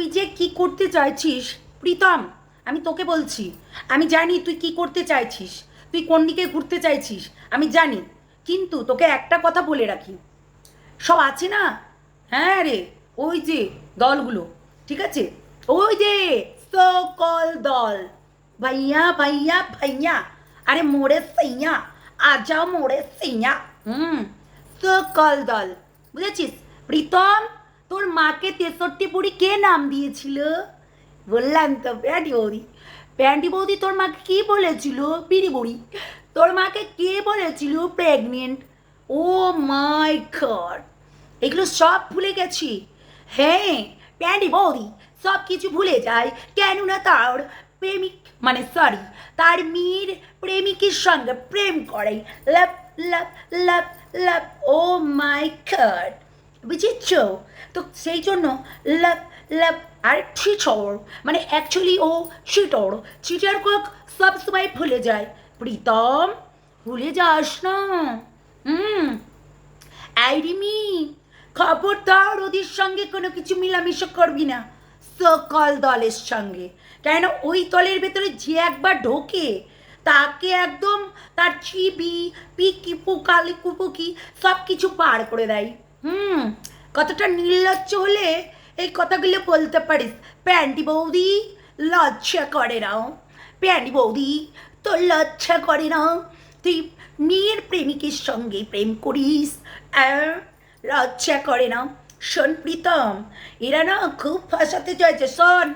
তুই যে কি করতে চাইছিস? প্রীতম, আমি তোকে বলছি। আমি জানি তুই কি করতে চাইছিস। তুই কোন দিকে ঘুরতে চাইছিস? আমি জানি। কিন্তু তোকে একটা কথা বলে রাখি। সব আছে না? হ্যাঁ রে, ওই যে দলগুলো, ঠিক আছে? ওই যে সকল দল। ভাইয়া ভাইয়া ভাইয়া। আরে মোড়ে সাইয়া আজা মোড়ে সাইয়া হুম সকল দল। বুঝেছিস? প্রীতম তোর মাকে তেষট্টি বুড়ি কে নাম দিয়েছিল? বললাম তো, প্যান্টি বৌদি। প্যান্টি বৌদি তোর মাকে কি বলেছিল? বিড়ি বুড়ি। তোর মাকে কে বলেছিল? প্রেগনেন্ট। Oh my god. এগুলো সব ভুলে গেছি। হ্যাঁ প্যান্টি বৌদি, সব কিছু ভুলে যায় কেননা তার প্রেমিক মানে সরি তার মেয়ের প্রেমিকের সঙ্গে প্রেম করে। Love love love love oh my God. বুঝেছ? তো সেই জন্য লাভ লাভ আর ছিচর মানে অ্যাকচুয়ালি ও চিটর চিটার কক সবসময় ভুলে যায়। প্রীতম, ভুলে যাস না। হুম। আইরিমি খবরদার ওদের সঙ্গে কোনো কিছু মিলামিশা করবি না। সকল দলের সঙ্গে। কেন ওই দলের ভেতরে যে একবার ঢোকে, তাকে একদম তার চিবি, পিকি, পুকালি, কুপুকি সব কিছু পার করে দেয়। হুম, কতটা নির্লজ্জ হলে এই কথাগুলো বলতে পারিস। প্যান্টি বৌদি, লজ্জা করে নাও প্যান্টি বৌদি, তোর লজ্জা করে না। তুই মেয়ের প্রেমিকের সঙ্গে প্রেম করিস লজ্জা করে না। শোন প্রীতম, এরা না খুব ফাঁসাতে চাইছে। শোন,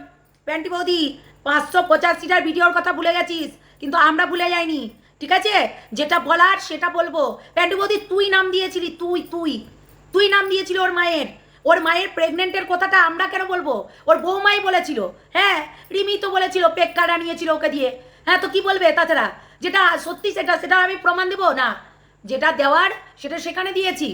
প্যান্টি বৌদি, পাঁচশো পঁচাশিটার ভিডিওর কথা ভুলে গেছিস, কিন্তু আমরা ভুলে যাইনি। ঠিক আছে? যেটা বলার সেটা বলব। প্যান্টি বৌদি, তুই নাম দিয়েছিলি, তুই তুই। তুই নাম দিয়েছিলি ওর মায়ের। ওর মায়ের প্রেগনেন্টের কথাটা আমরা কেন বলব? ওর বৌমাই বলেছিল। হ্যাঁ রিমি তো বলেছিল পেক কাটা নিয়েছিল ওকে দিয়ে। হ্যাঁ তো কি বলবে তাছাড়া? যেটা সত্যি সেটা সেটা আমি প্রমাণ দেবো? না। যেটা দেওয়ার, সেটা সেখানে দিয়েছি।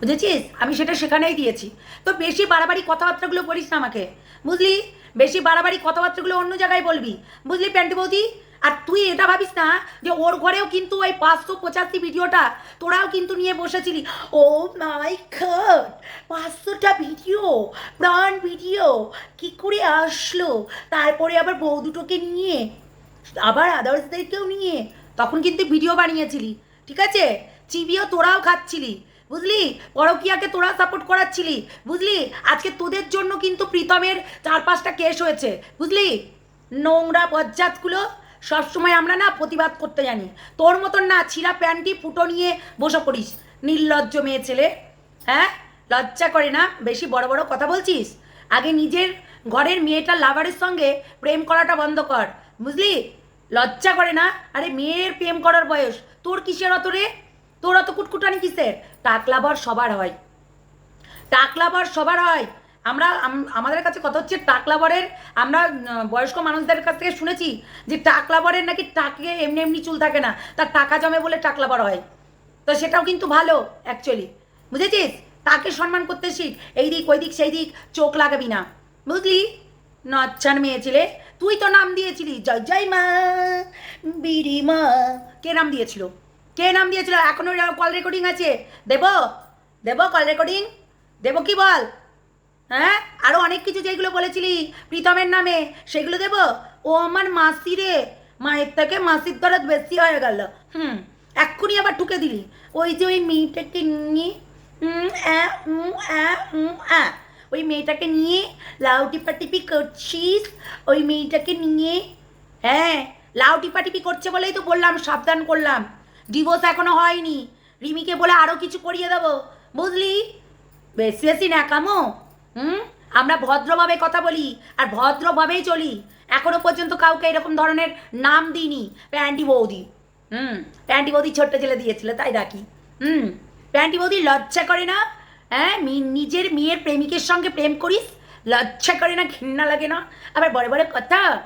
বুঝেছিস? আমি সেটা সেখানেই দিয়েছি। তো বেশি বাড়াবাড়ি কথাবার্তাগুলো বলিস না আমাকে। বুঝলি? বেশি বাড়াবাড়ি কথাবার্তাগুলো অন্য জায়গায় বলবি। বুঝলি প্যান্টি বৌদি? আর তুই এটা ভাবিস না যে ওর ঘরেও কিন্তু ওই পাঁচশো পঁচাশি ভিডিওটা তোরাও কিন্তু নিয়ে বসেছিলি। ও মাই গড, পাঁচশোটা ভিডিও, প্রাণ ভিডিও, কি করে আসলো? তারপরে আবার বউ দুটোকে নিয়ে, আবার আদার্সদেরকেও নিয়ে, তখন কিন্তু ভিডিও বানিয়েছিলি, ঠিক আছে? চিবিও তোরাও খাচ্ছিলি, বুঝলি? পরকিয়াকে তোরা সাপোর্ট করাচ্ছিলি, বুঝলি? আজকে তোদের জন্য কিন্তু প্রীতমের চার পাঁচটা কেস হয়েছে, বুঝলি? নোংরা বজ্জাতগুলো সবসময় আমরা না প্রতিবাদ করতে জানি। তোর মতন না ছিঁড়া প্যান্টি ফুটো নিয়ে বসে পড়িস। নির্লজ্জ মেয়ে ছেলে। হ্যাঁ? লজ্জা করে না? বেশি বড় বড় কথা বলছিস? আগে নিজের ঘরের মেয়েটার লাভারের সঙ্গে প্রেম করাটা বন্ধ কর। বুঝলি? লজ্জা করে না? আরে মেয়ের প্রেম করার বয়স। তোর কিসের অত রে? তোর অত কুটকুটানি কিসের? টাকলাভর সবার হয়। টাকলাভর সবার হয়। আমরা আমাদের কাছে কথা হচ্ছে টাকলাবরের আমরা বয়স্ক মানুষদের কাছ থেকে শুনেছি যে টাকলাবরের নাকি টাকে এমনি এমনি চুল থাকে না তার টাকা জমে বলে টাকলাবর হয়। তো সেটাও কিন্তু ভালো অ্যাকচুয়ালি বুঝেছিস? তাকে সম্মান করতে শিখ, এই দিক, ওই দিক, সেই দিক, চোখ লাগাবি না। বুঝলি? নচ্ছান মেয়ে ছেলে, তুই তো নাম দিয়েছিলি, জয় জয় মা, বিড়ি মা। কে নাম দিয়েছিল? কে নাম দিয়েছিল? এখনও কল রেকর্ডিং আছে। দেব দেব কল রেকর্ডিং দেব কি বল? হ্যাঁ? আরও অনেক কিছু যেগুলো বলেছিলি, প্রীতমের নামে, সেগুলো দেব? ও আমার মাসি রে। মায়ের থেকে মাসির দরদ বেশি হয়ে গেল। হুম, এক্ষুনি আবার ঠুকে দিলি। ওই যে ওই মেয়েটাকে নিয়ে। ওই মেয়েটাকে নিয়ে লাউ টিপাটিপি করছিস? ওই মেয়েটাকে নিয়ে হ্যাঁ লাউ টিপাটিপি করছে বলেই তো বললাম, সাবধান করলাম। ডিভোর্স এখনও হয়নি। রিমিকে বলে আরও কিছু করিয়ে দেবো। বুঝলি? বেশি বেশি ন্যাকামো। হুম? আমরা ভদ্রভাবে কথা বলি আর ভদ্রভাবেই চলি। এখনও পর্যন্ত কাউকে এরকম ধরনের নাম দিইনি প্যান্টি বৌদি। হুম? প্যান্টি বৌদি ছোট্ট ছেলে দিয়েছিল, তাই ডাকি হুম? প্যান্টি বৌদি লজ্জা করে না? হ্যাঁ? নিজের মেয়ের প্রেমিকের সঙ্গে প্রেম করিস? লজ্জা করে না, ঘৃণা লাগে না? আবার বড় বড় কথা?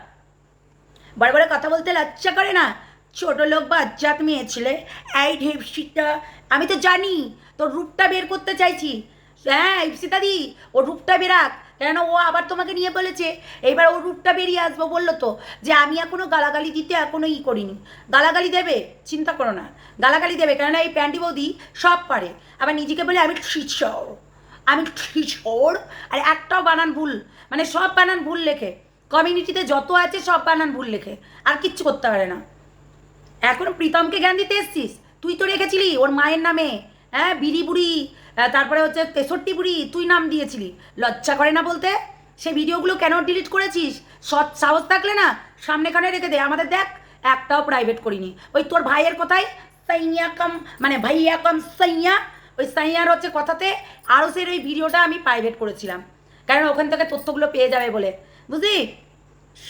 বড় বড় কথা বলতে লজ্জা করে না? ছোট লোক বা আজ্জাত মেয়ে ছেলে, এই ঢেপসিটা। আমি তো জানি, তোর রূপটা বের করতে চাইছি। হ্যাঁ ইপসিতা দি ওর রূপটা বেরাক। কেন ও আবার তোমাকে নিয়ে বলেছে, এইবার ওর রূপটা বেরিয়ে আসব বলল তো, যে আমি এখনও গালাগালি দিতে এখনও ই করিনি। গালাগালি দেবে? চিন্তা করো না। গালাগালি দেবে, কেননা এই প্যান্টি বৌদি সব পারে। আবার নিজেকে বলে, আমি শিষ্য আমি কিশোর আর একটাও বানান ভুল। মানে সব বানান ভুল লেখে। কমিউনিটিতে যত আছে সব বানান ভুল লেখে। আর কিচ্ছু করতে পারে না। এখন প্রীতমকে জ্ঞান দিতে এসছিস? তুই তো রেখেছিলি ওর মায়ের নামে। হ্যাঁ বিড়ি বুড়ি। তারপরে হচ্ছে তেষট্টি বুড়ি তুই নাম দিয়েছিলি। লজ্জা করে না বলতে? সেই ভিডিওগুলো কেন ডিলিট করেছিস? সৎ সাহস থাকলে না সামনে কানে রেখে দে। আমাদের দেখ, একটাও প্রাইভেট করিনি। ওই তোর ভাইয়ের কথাই, সাইয়া কম মানে ভাইয়া কম সাইয়া ওই সাইয়ার হচ্ছে কথাতে আরও সেই ওই ভিডিওটা আমি প্রাইভেট করেছিলাম। কারণ ওখান থেকে তথ্যগুলো পেয়ে যাবে বলে। বুঝলি?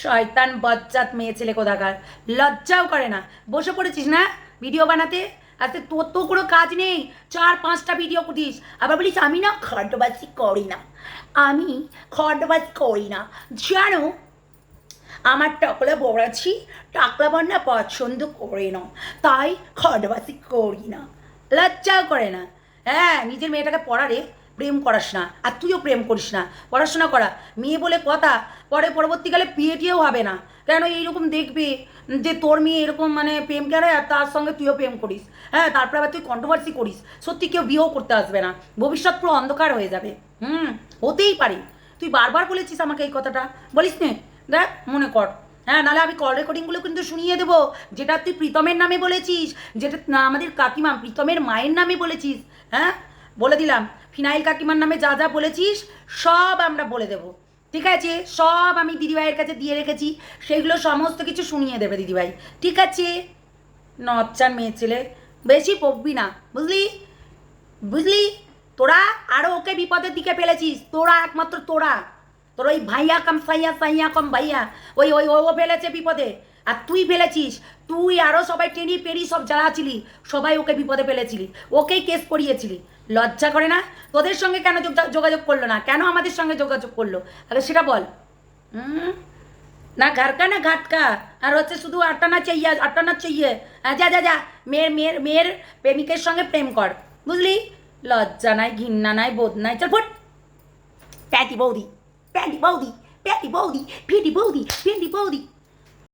শয়তান বজ্জাত মেয়ে ছেলে কোথাকার। লজ্জাও করে না। বসে পড়েছিস না ভিডিও বানাতে? আজকে তোর তো কোনো কাজ নেই। চার, পাঁচটা ভিডিও করিস। আবার বলিস, আমি না খডবাসি করি না। আমি খডবাসি করি না। যেন আমার টকলা বড়াছি টাকলা বান্না পছন্দ করে না। তাই খডবাসি করি না। লজ্জাও করে না। হ্যাঁ নিজের মেয়েটাকে পড়ারে প্রেম করাস না, আর তুইও প্রেম করিস না। পড়াশোনা করা। মেয়ে বলে কথা, পরে পরবর্তীকালে টিয়েও হবে না। কেন এইরকম দেখবি যে তোর মেয়ে এরকম মানে প্রেম করে, আর তার সঙ্গে তুইও প্রেম করিস। হ্যাঁ তারপরে আবার তুই কন্ট্রোভার্সি করিস। সত্যি কেউ বিয়েও করতে আসবে না। ভবিষ্যৎ পুরো অন্ধকার হয়ে যাবে। হুম, হতেই পারে। তুই বারবার বলেছিস আমাকে এই কথাটা। বলিস নে। দেখ, মনে কর। হ্যাঁ নাহলে আমি কল রেকর্ডিংগুলো কিন্তু শুনিয়ে দেবো। যেটা তুই প্রীতমের নামে বলেছিস, যেটা আমাদের কাকিমা প্রীতমের মায়ের নামে বলেছিস। হ্যাঁ বলে দিলাম। ফিনাইল কাকিমার নামে যা যা বলেছিস, সব আমরা বলে দেবো। ঠিক আছে? সব আমি দিদিভাইয়ের কাছে দিয়ে রেখেছি। সেগুলো সমস্ত কিছু শুনিয়ে দেবে দিদিভাই। ঠিক আছে? নচ্চার মেয়ে ছেলে। বেশি পড়বি না, বুঝলি? বুঝলি? তোরা আরও ওকে বিপদের দিকে ফেলেছিস। তোরা একমাত্র তোরা। তোর ওই ভাইয়া কম, সাইয়া সাইয়া কম ভাইয়া। ওই ওই ও ফেলেছে বিপদে। আর তুই ফেলেছিস। তুই আরও সবাই টেনি পেরি সব যারা ছিলি সবাই ওকে বিপদে ফেলেছিলি। ওকেই কেস করিয়েছিলি। লজ্জা করে না? তোদের সঙ্গে কেন যোগা- যোগাযোগ করল না? কেন আমাদের সঙ্গে যোগাযোগ করল? আগে সেটা বল। হুম? না ঘাটকা না ঘাটকা আর হচ্ছে শুধু আটানা চাইয়ে আটানা চাইয়ে। যা যা যা। মেয়ের মেয়ের মেয়ের প্রেমিকের সঙ্গে প্রেম কর। বুঝলি? লজ্জা নাই ঘিন্না নাই, বোধ নাই। চল ফুট। প্যাটি বৌদি প্যাটি বৌদি প্যাটি বৌদি, ফিটি বৌদি ফিটি বৌদি।